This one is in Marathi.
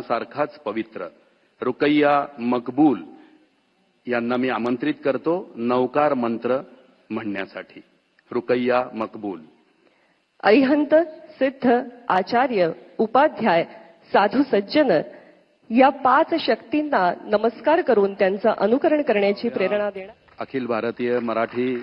सारखाच पवित्र. रुकैया मकबूल यांना मी आमंत्रित करतो नौकार मंत्र म्हणण्यासाठी. रुकैया मकबूल. अरिहंत सिद्ध आचार्य उपाध्याय साधू सज्जन या पाच शक्तींना नमस्कार करून त्यांचं अनुकरण करण्याची प्रेरणा देणार. अखिल भारतीय मराठी